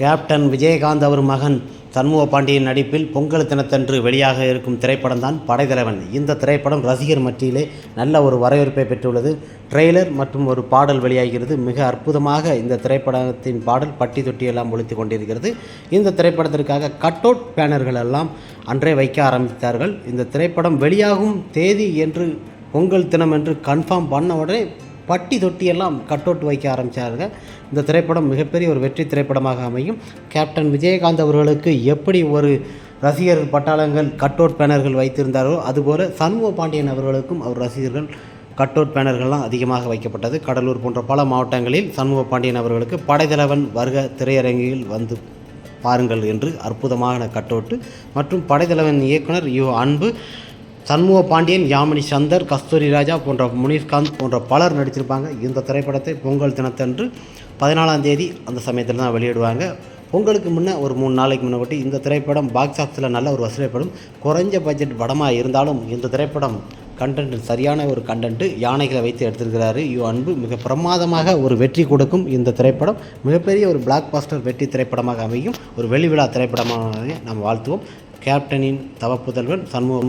Captain Vijayakanth அவர் மகன் சண்முக பாண்டியன் நடிப்பில் பொங்கல் தினத்தன்று வெளியாக இருக்கும் திரைப்படம் தான் படைத்தலைவன். இந்த திரைப்படம் ரசிகர் மத்தியிலே நல்ல ஒரு வரவேற்பை பெற்றுள்ளது. ட்ரெய்லர் மற்றும் ஒரு பாடல் வெளியாகிறது. மிக அற்புதமாக இந்த திரைப்படத்தின் பாடல் பட்டி தொட்டி எல்லாம் ஒழித்து கொண்டிருக்கிறது. இந்த திரைப்படத்திற்காக கட் அவுட் பேனர்கள் எல்லாம் அன்றே வைக்க ஆரம்பித்தார்கள். இந்த திரைப்படம் வெளியாகும் தேதி என்று பொங்கல் தினம் என்று கன்ஃபார்ம் பண்ண உடனே பட்டி தொட்டியெல்லாம் கட் அவுட் வைக்க ஆரம்பித்தார்கள் இந்த திரைப்படம் மிகப்பெரிய ஒரு வெற்றி திரைப்படமாக அமையும். கேப்டன் விஜயகாந்த் அவர்களுக்கு எப்படி ஒரு ரசிகர் பட்டாளங்கள் கட் அவுட் பேனர்கள் வைத்திருந்தாரோ அதுபோல் சண்முக பாண்டியன் அவர்களுக்கும் அவர் ரசிகர்கள் கட் அவுட் பேனர்கள்லாம் அதிகமாக வைக்கப்பட்டது. கடலூர் போன்ற பல மாவட்டங்களில் சண்முக பாண்டியன் அவர்களுக்கு படைத்தலைவன் வருக திரையரங்கில் வந்து பாருங்கள் என்று அற்புதமான கட்டோட்டு மற்றும் படைத்தலைவன் இயக்குனர் யு அன்பு சண்முக பாண்டியன் யாமினி சந்தர் கஸ்தூரி ராஜா போன்ற முனீஷ்காந்த் போன்ற பலர் நடிச்சிருப்பாங்க. இந்த திரைப்படத்தை பொங்கல் தினத்தன்று பதினாலாம் தேதி அந்த சமயத்தில் தான் வெளியிடுவாங்க. பொங்கலுக்கு முன்னே ஒரு மூணு நாளைக்கு முன்னாடி இந்த திரைப்படம் பாக்ஸ் ஆஃபீஸில் நல்ல ஒரு வசூலைப்படும் குறைஞ்ச பட்ஜெட் படமாக இருந்தாலும் இந்த திரைப்படம் கண்டென்ட் சரியான ஒரு கண்டென்ட்டு யானைகளை வைத்து எடுத்திருக்கிறாரு. யு அன்பு மிக பிரமாதமாக ஒரு வெற்றி கொடுக்கும் இந்த திரைப்படம். மிகப்பெரிய ஒரு பிளாக் பாஸ்டர் வெற்றி திரைப்படமாக அமையும். ஒரு வெளி விழா திரைப்படமாக நாம் வாழ்த்துவோம். கேப்டனின் தவப்புதல்வன் சண்முகம்